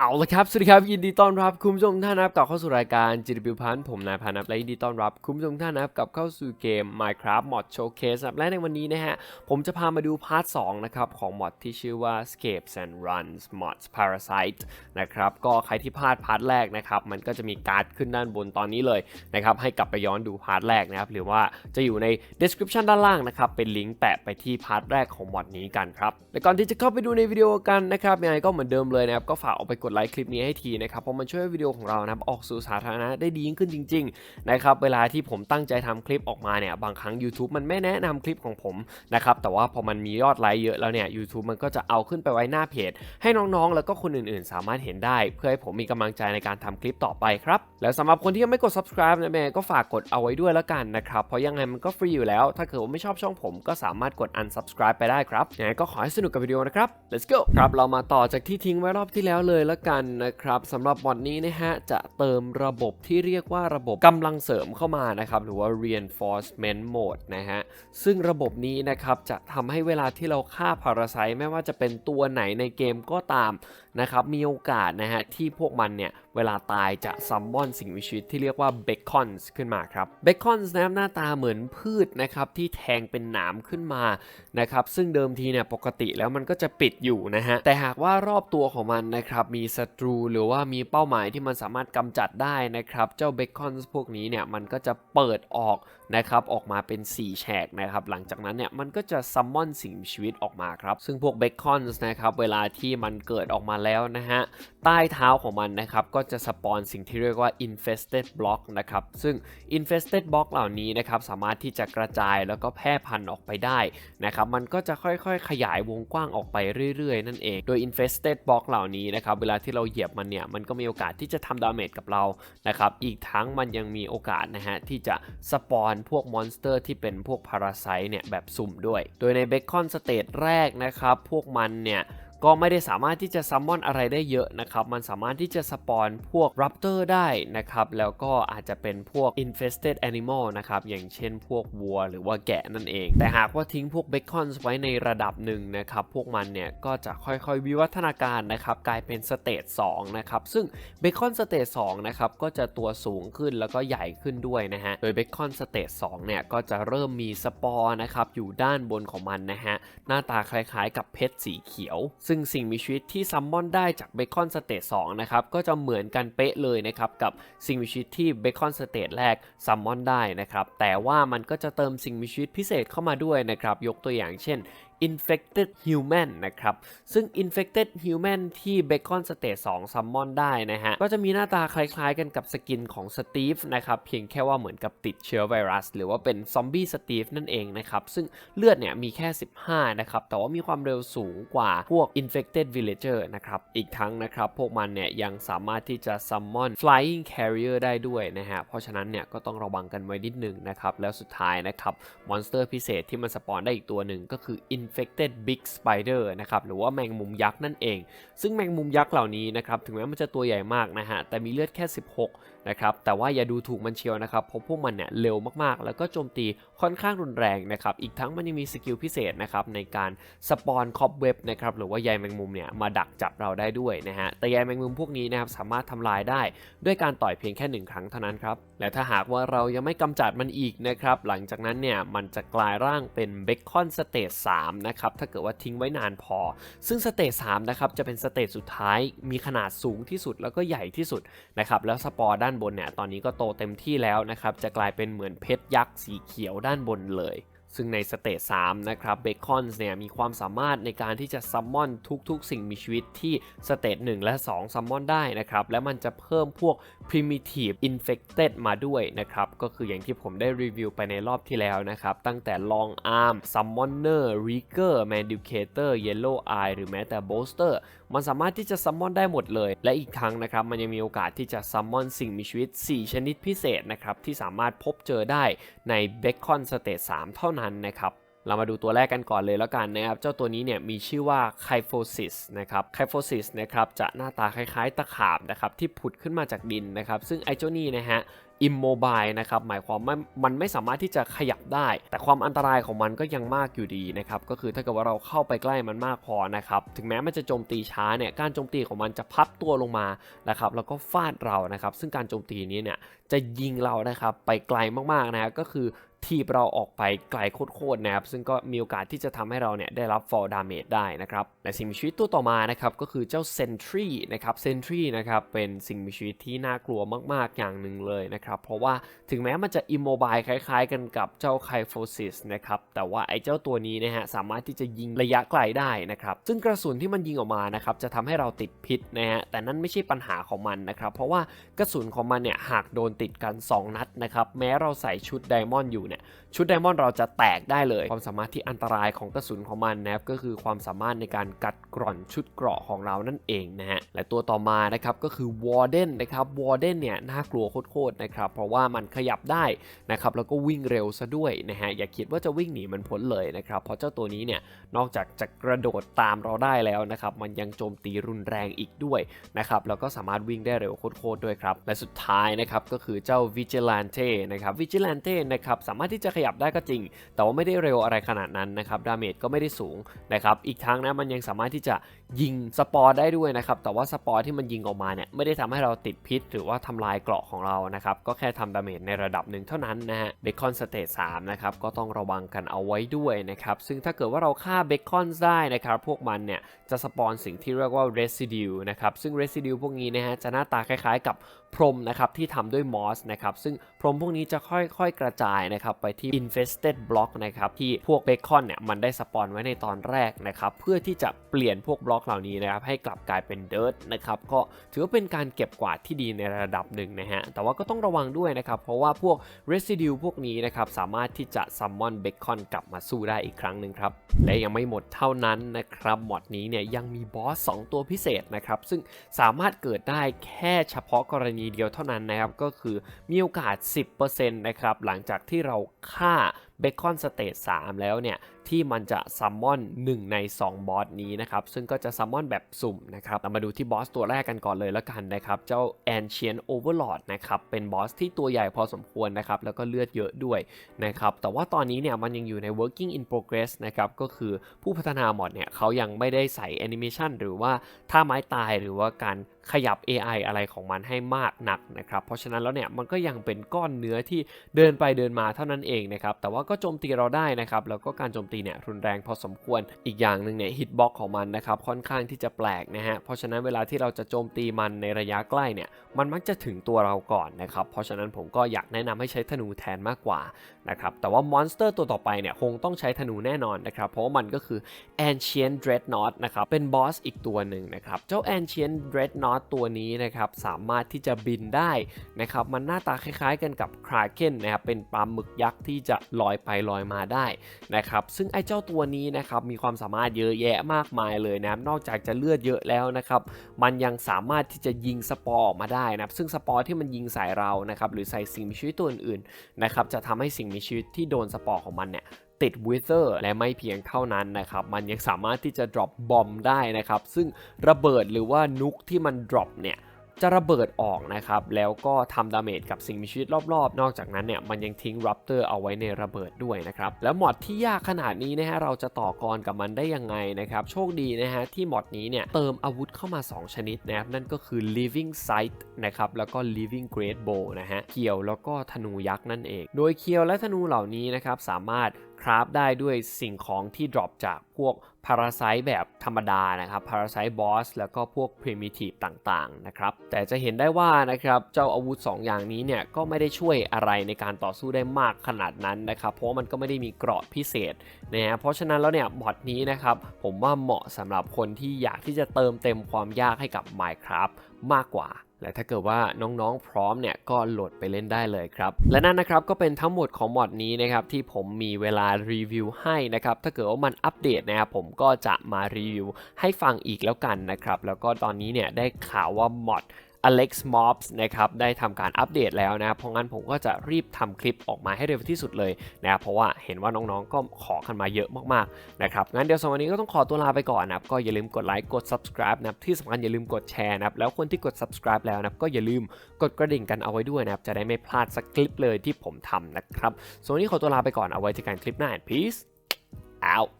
เอาละครับ สวัสดีครับ ยินดีต้อนรับคุณผู้ชมท่านนะครับกลับเข้าสู่รายการ GW พันธ์ผมนายพานับและยินดีต้อนรับคุณผู้ชมท่านนะครับกลับเข้าสู่เกม Minecraft Mod Showcase ครับและในวันนี้นะฮะ ผมจะพามาดูพาร์ท 2 นะครับ ของมอดที่ชื่อว่า Escapes and Runs Mods Parasite นะครับ ก็ใครที่พลาดพาร์ทแรกนะครับ มันก็จะมีการ์ดขึ้นด้านบนตอนนี้เลยนะครับ ให้กลับไปย้อนดูพาร์ทแรกนะครับ หรือว่าจะอยู่ใน description ด้านล่างนะครับ เป็นลิงก์แปะไปที่พาร์ทแรกของมอดนี้กันครับแต่ก่อนที่จะเข้าไปดูในวิดีโอกันนะครับยังไงก็เหมือนเดิมเลยนะครับก็ฝากเอาไปกดดไลค์คลิปนี้ให้ทีนะครับเพราะมันช่วยให้วิดีโอของเรานะครับออกสู่สาธารณะได้ดียิ่งขึ้นจริงๆนะครับเวลาที่ผมตั้งใจทำคลิปออกมาเนี่ยบางครั้ง YouTube มันไม่แนะนำคลิปของผมนะครับแต่ว่าพอมันมียอดไลค์เยอะแล้วเนี่ย YouTube มันก็จะเอาขึ้นไปไว้หน้าเพจ ให้น้องๆ แล้วก็คนอื่นๆ สามารถเห็นได้ เพื่อให้ผมมีกำลังใจในการทำคลิปต่อไปครับแล้วสำหรับคนที่ยังไม่กด subscribe นะแม่ก็ฝากกดเอาไว้ด้วยแล้วกันนะครับเพราะยังไงมันก็ฟรีอยู่แล้ว ถ้าเกิดว่าไม่ชอบช่องผมก็สามารถกด unsubscribe ไปได้ครับยังไงก็ขอให้สนุกกับวิดีโอนะครับ let's go ครับเรามาต่อจากที่ทิ้งไว้รอบที่แล้วเลยแล้วกันนะครับสำหรับวันนี้นะฮะจะเติมระบบที่เรียกว่าระบบกำลังเสริมเข้ามานะครับหรือว่า reinforcement mode นะฮะซึ่งระบบนี้นะครับจะทำให้เวลาที่เราฆ่าพาราไซต์ไม่ว่าจะเป็นตัวไหนในเกมก็ตาม นะครับมีโอกาสนะฮะที่พวกมันเนี่ยเวลาตายจะซัมมอนสิ่งมีชีวิตที่เรียกว่าเบคอนส์ขึ้นมาครับเบคอนส์นะครับหน้าตาเหมือนพืชนะครับที่แทงเป็นหนามขึ้นมานะครับซึ่งเดิมทีเนี่ยปกติแล้วมันก็จะปิดอยู่นะฮะแต่หากว่ารอบตัวของมันนะครับมีศัตรูหรือว่ามีเป้าหมายที่มันสามารถกำจัดได้นะครับเจ้าเบคอนส์พวกนี้เนี่ยมันก็จะเปิดออกนะครับออกมาเป็น 4 แฉกนะครับหลังจากนั้นเนี่ยมันก็จะซัมมอนสิ่งมีชีวิตออกมาครับซึ่งพวกเบคอนส์นะครับเวลาที่มันเกิดออกมาแล้วนะฮะ ใต้เท้าของมันนะครับ ก็จะสปอนสิ่งที่เรียกว่า infested block นะครับ ซึ่ง infested block เหล่านี้นะครับ สามารถที่จะกระจายแล้วก็แพร่พันธุ์ออกไปได้นะครับ มันก็จะค่อยๆ ขยายวงกว้างออกไปเรื่อย ๆ นั่นเอง โดย infested block เหล่านี้นะครับ เวลาที่เราเหยียบมันเนี่ย มันก็มีโอกาสที่จะทำดาเมจกับเรา นะครับ อีกทั้งมันยังมีโอกาสนะฮะที่จะสปอนพวกมอนสเตอร์ที่เป็นพวกพาราไซต์เนี่ยแบบสุ่มด้วย โดยในเบคอนสเตจแรกนะครับ พวกมันเนี่ย ก็ไม่ได้สามารถที่จะซัมมอนอะไรได้เยอะนะครับ มันสามารถที่จะสปอนพวกรัปเตอร์ได้นะครับ แล้วก็อาจจะเป็นพวก infested animal นะครับ อย่างเช่นพวกวัวหรือว่าแกะนั่นเอง แต่หากว่าทิ้งพวกเบคอนไว้ในระดับหนึ่งนะครับ พวกมันเนี่ยก็จะค่อยๆวิวัฒนาการนะครับ กลายเป็นสเตจ2นะครับ ซึ่งเบคอนสเตจ2นะครับก็จะตัวสูงขึ้นแล้วก็ใหญ่ขึ้นด้วยนะฮะ โดยเบคอนสเตจ2เนี่ยก็จะเริ่มมีสปอร์นะครับอยู่ด้านบนของมันนะฮะ หน้าตาคล้ายๆ กับเพชรสีเขียวซึ่งสิ่งมีชีวิตที่ซัมมอนได้จากเบคอนสเตจ2นะครับก็จะเหมือนกันเป๊ะเลยนะครับกับสิ่งมีชีวิตที่เบคอนสเตจแรกซัมมอนได้นะครับแต่ว่ามันก็จะเติมสิ่งมีชีวิตพิเศษเข้ามาด้วยนะครับยกตัวอย่างเช่น infected human นะครับ ซึ่ง infected human ที่ bacon stage 2 summon ได้นะฮะ ก็จะมีหน้าตาคล้ายๆกันกับสกินของสตีฟนะครับ เพียงแค่ว่าเหมือนกับติดเชื้อไวรัส หรือว่าเป็นซอมบี้สตีฟนั่นเองนะครับ ซึ่งเลือดเนี่ยมีแค่ 15 นะครับ แต่ว่ามีความเร็วสูงกว่าพวก infected villager นะครับ อีกทั้งนะครับ พวกมันเนี่ยยังสามารถที่จะ summon flying carrier ได้ด้วยนะฮะ เพราะฉะนั้นเนี่ยก็ต้องระวังกันไว้นิดนึงนะครับ แล้วสุดท้ายนะครับ มอนสเตอร์พิเศษที่มันสปอนได้อีกตัวหนึ่งก็คือ infected big spider นะครับหรือว่าแมงมุมยักษ์นั่นเอง ซึ่งแมงมุมยักษ์เหล่านี้นะครับถึงแม้มันจะตัวใหญ่มากนะฮะแต่มีเลือดแค่ 16นะครับแต่ว่าอย่าดูถูกมันเชียวนะครับเพราะพวกมันเนี่ยเร็วมากๆ แล้วก็โจมตีค่อนข้างรุนแรงนะครับอีกทั้งมันยังมีสกิลพิเศษนะครับในการสปอนคอบเว็บนะครับหรือว่าใยแมงมุมเนี่ยมาดักจับเราได้ด้วยนะฮะแต่ใยแมงมุมพวกนี้นะครับสามารถทำลายได้ด้วยการต่อยเพียงแค่หนึ่งครั้งเท่านั้นครับและถ้าหากว่าเรายังไม่กำจัดมันอีกนะครับหลังจากนั้นเนี่ยมันจะกลายร่างเป็นเบคอนสเตจ3นะครับถ้าเกิดว่าทิ้งไว้นานพอ ซึ่งสเตจ3นะครับจะเป็นสเตจสุดท้ายมีขนาดสูงที่สุดแล้วก็ใหญ่ที่สุดนะครับแล้วสปอร์ด้านบนเนี่ยตอนนี้ก็โตเต็มที่แล้วนะครับจะกลายเป็นเหมือนเพชรยักษ์สีเขียวด้านบนเลย ซึ่งในสเตจ3นะครับเบคอนเนี่ยมีความสามารถในการที่จะซัมมอนทุกๆ สิ่งมีชีวิตที่สเตจ1และ2ซัมมอนได้นะครับ และมันจะเพิ่มพวก primitive infected มาด้วยนะครับ ก็คืออย่างที่ผมได้รีวิวไปในรอบที่แล้วนะครับ ตั้งแต่ long arm summoner rigger manducator yellow eye หรือแม้แต่ bolster มันสามารถที่จะซัมมอนได้หมดเลย และอีกครั้งนะครับมันยังมีโอกาสที่จะซัมมอนสิ่งมีชีวิต 4 ชนิดพิเศษนะครับที่สามารถพบเจอได้ใน Bacon Stage 3เท่านั้นนะครับเรามาดูตัวแรกกันก่อนเลยแล้วกันนะครับ เจ้าตัวนี้เนี่ยมีชื่อว่า Kyphosis นะครับ Kyphosis นะครับจะหน้าตาคล้ายๆตะขาบนะครับที่ผุดขึ้นมาจากดินนะครับ ซึ่งไอเจ้านี่นะฮะ immobile นะครับหมายความว่ามันไม่สามารถที่จะขยับได้ แต่ความอันตรายของมันก็ยังมากอยู่ดีนะครับก็คือถ้าเกิดว่าเราเข้าไปใกล้มันมากพอนะครับถึงแม้มันจะโจมตีช้าเนี่ยการโจมตีของมันจะพับตัวลงมานะครับแล้วก็ฟาดเรานะครับซึ่งการโจมตีนี้เนี่ยจะยิงเรานะครับไปไกลมากๆนะก็คือ ทีบเราออกไปไกลโคตรๆนะครับ ซึ่งก็มีโอกาสที่จะทำให้เราเนี่ยได้รับ fall damage ได้นะครับและสิ่งมีชีวิตตัวต่อมานะครับก็คือเจ้า sentry นะครับ sentry นะครับเป็นสิ่งมีชีวิตที่น่ากลัวมากๆอย่างหนึ่งเลยนะครับ เพราะว่าถึงแม้มันจะ immobile คล้ายๆ กันกับเจ้า kyphosis นะครับแต่ว่าไอ้เจ้าตัวนี้นะฮะสามารถที่จะยิงระยะไกลได้นะครับ ซึ่งกระสุนที่มันยิงออกมานะครับจะทำให้เราติดพิษนะฮะแต่นั่นไม่ใช่ปัญหาของมันนะครับเพราะว่ากระสุนของมันเนี่ยหากโดนติดกัน 2 นัดนะครับแม้เราใส่ชุดไดมอนด์อยู่เนี่ยชุดไดมอนด์เราจะแตกได้เลย ความสามารถที่อันตรายของกระสุนของมันนะครับก็คือความสามารถในการกัดกร่อนชุดเกราะของเรานั่นเองนะฮะและตัวต่อมานะครับก็คือวอร์เดนนะครับวอร์เดนเนี่ยน่ากลัวโคตรๆนะครับเพราะว่ามันขยับได้นะครับแล้วก็วิ่งเร็วซะด้วยนะฮะอย่าคิดว่าจะวิ่งหนีมันพ้นเลยนะครับเพราะเจ้าตัวนี้เนี่ยนอกจากจะกระโดดตามเราได้แล้วนะครับมันยังโจมตีรุนแรงอีกด้วยนะครับแล้วก็สามารถวิ่งได้เร็วโคตรๆด้วยครับและสุดท้ายนะครับก็คือเจ้า Vigilante นะครับ Vigilante นะครับสาามารถที่จะขยับได้ก็จริง แต่ว่าไม่ได้เร็วอะไรขนาดนั้นนะครับดาเมจก็ไม่ได้สูงนะครับอีกทั้งนะมันยังสามารถที่จะยิงสปอร์ได้ด้วยนะครับแต่ว่าสปอร์ที่มันยิงออกมาเนี่ยไม่ได้ทำให้เราติดพิษ หรือว่าทำลายเกราะของเรานะครับก็แค่ทำดาเมจในระดับหนึ่งเท่านั้นนะฮะเบคอนสเตจ3นะครับก็ต้องระวังกันเอาไว้ด้วยนะครับซึ่งถ้าเกิดว่าเราฆ่าเบคอนได้นะครับพวกมันเนี่ยจะสปอนสิ่งที่เรียกว่า residue นะครับซึ่ง residue พวกนี้นะฮะจะหน้าตาคล้ายๆกับพรมนะครับที่ทำด้วยมอสนะครับซึ่งพรมพวกนี้จะค่อยๆกระจายนะครับไปที่ infested block นะครับที่พวกเบคอนเนี่ยมันได้สปอนไว้ในตอนแรกนะครับเพื่อที่จะเปลี่ยนพวกบล็อกเหล่านี้นะครับให้กลับกลายเป็นเดิร์นะครับก็ถือว่าเป็นการเก็บกวาดที่ดีในระดับหนึ่งนะฮะแต่ว่าก็ต้องระวังด้วยนะครับเพราะว่าพวก residue พวกนี้นะครับสามารถที่จะ summon เบคอนกลับมาสู้ได้อีกครั้งหนึ่งครับและยังไม่หมดเท่านั้นนะครับมอดนี้เนี่ยยังมีบอส2ตัวพิเศษนะครับซึ่งสามารถเกิดได้แค่เฉพาะกรณีเดียวเท่านั้นนะครับก็คือมีโอกาส 10%นะครับหลังจากที่เราฆ่า เบคอนสเตจ3แล้วเนี่ย ที่มันจะซัมมอน1ใน 2 บอสนี้นะครับ ซึ่งก็จะซัมมอนแบบสุ่มนะครับเรามาดูที่บอสตัวแรกกันก่อนเลยแล้วกันนะครับ เจ้า Ancient Overlord นะครับ เป็นบอสที่ตัวใหญ่พอสมควรนะครับ แล้วก็เลือดเยอะด้วยนะครับ แต่ว่าตอนนี้เนี่ยมันยังอยู่ใน working in progress นะครับก็คือผู้พัฒนามอดเนี่ยเขายังไม่ได้ใส่แอนิเมชันหรือว่าท่าไม้ตายหรือว่าการขยับ AI อะไรของมันให้มากหนักนะครับ เพราะฉะนั้นแล้วเนี่ยมันก็ยังเป็นก้อนเนื้อที่เดินไปเดินมาเท่านั้นเองนะครับ แต่ว่าก็โจมตีเราได้นะครับ แล้วก็การโจมตีเนี่ยรุนแรงพอสมควร อีกอย่างหนึ่งเนี่ยฮิตบ็อกของมันนะครับค่อนข้างที่จะแปลกนะฮะ เพราะฉะนั้นเวลาที่เราจะโจมตีมันในระยะใกล้เนี่ย มันมักจะถึงตัวเราก่อนนะครับ เพราะฉะนั้นผมก็อยากแนะนำให้ใช้ธนูแทนมากกว่านะครับ แต่ว่ามอนสเตอร์ตัวต่อไปเนี่ยคงต้องใช้ธนูแน่นอนนะครับ เพราะว่ามันก็คือ Ancient Dreadnought นะครับ เป็นบอสอีกตัวหนึ่งนะครับ เจ้า Ancient Dreadnought ตัวนี้นะครับสามารถที่จะบินได้นะครับ มันหน้าตาคล้ายๆ กันกับคราเคนนะครับ เป็นปลาหมึกยักษ์ที่จะลอยไปลอยมาได้นะครับซึ่งไอ้เจ้าตัวนี้นะครับมีความสามารถเยอะแยะมากมายเลยนะนอกจากจะเลือดเยอะแล้วนะครับมันยังสามารถที่จะยิงสปอร์ออกมาได้นะครับซึ่งสปอร์ที่มันยิงใส่เรานะครับหรือใส่สิ่งมีชีวิตตัวอื่นๆนะครับจะทำให้สิ่งมีชีวิตที่โดนสปอร์ของมันเนี่ยติดวิเซอร์และไม่เพียงเท่านั้นนะครับ มันยังสามารถที่จะ drop บอมได้นะครับ ซึ่งระเบิดหรือว่านุกที่มัน drop เนี่ย จะระเบิดออกนะครับ แล้วก็ทำดาเมจกับสิ่งมีชีวิตรอบๆ นอกจากนั้นเนี่ยมันยังทิ้งรับเตอร์เอาไว้ในระเบิดด้วยนะครับ แล้วมอดที่ยากขนาดนี้นะฮะเราจะต่อกรกับมันได้ยังไงนะครับ โชคดีนะฮะที่มอดนี้เนี่ยเติมอาวุธเข้ามา 2 ชนิดนะครับนั่นก็คือ living sight นะครับแล้วก็ living great bow นะฮะเคียวแล้วก็ธนูยักษ์นั่นเอง โดยเคียวและธนูเหล่านี้นะครับสามารถ คราฟได้ด้วยสิ่งของที่ drop จากพวกพาราไซแบบธรรมดานะครับพาราไซบอสแล้วก็พวก primitive ต่างๆนะครับแต่จะเห็นได้ว่านะครับเจ้าอาวุธ 2 อย่างนี้เนี่ยก็ไม่ได้ช่วยอะไรในการต่อสู้ได้มากขนาดนั้นนะครับเพราะมันก็ไม่ได้มีเกราะพิเศษนะฮะเพราะฉะนั้นแล้วเนี่ยบอทนี้นะครับผมว่าเหมาะสำหรับคนที่อยากที่จะเติมเต็มความยากให้กับ Minecraft มากกว่า และถ้าเกิดว่าน้องๆพร้อมเนี่ยก็โหลดไปเล่นได้เลยครับ และนั่นนะครับก็เป็นทั้งหมดของมอดนี้นะครับที่ผมมีเวลารีวิวให้นะครับถ้าเกิดว่ามันอัปเดตนะครับผมก็จะมารีวิวให้ฟังอีกแล้วกันนะครับแล้วก็ตอนนี้เนี่ยได้ข่าวว่ามอด Alex Mobs นะครับได้ทำการอัปเดตแล้วนะเพราะงั้นผมก็จะรีบทำคลิปออกมาให้เร็วที่สุดเลยนะครับเพราะว่าเห็นว่าน้องๆ ก็ขอกันมาเยอะมากๆนะครับงั้นเดี๋ยวสำหรับวันนี้ก็ต้องขอตัวลาไปก่อนนะครับก็อย่าลืมกดไลค์กด subscribe นะครับที่สำคัญอย่าลืมกดแชร์นะครับแล้วคนที่กด subscribe แล้วนะครับก็อย่าลืมกดกระดิ่งกันเอาไว้ด้วยนะครับจะได้ไม่พลาดสักคลิปเลยที่ผมทำนะครับส่วนวันนี้ขอตัวลาไปก่อนเอาไว้ที่การคลิปหน้า peace out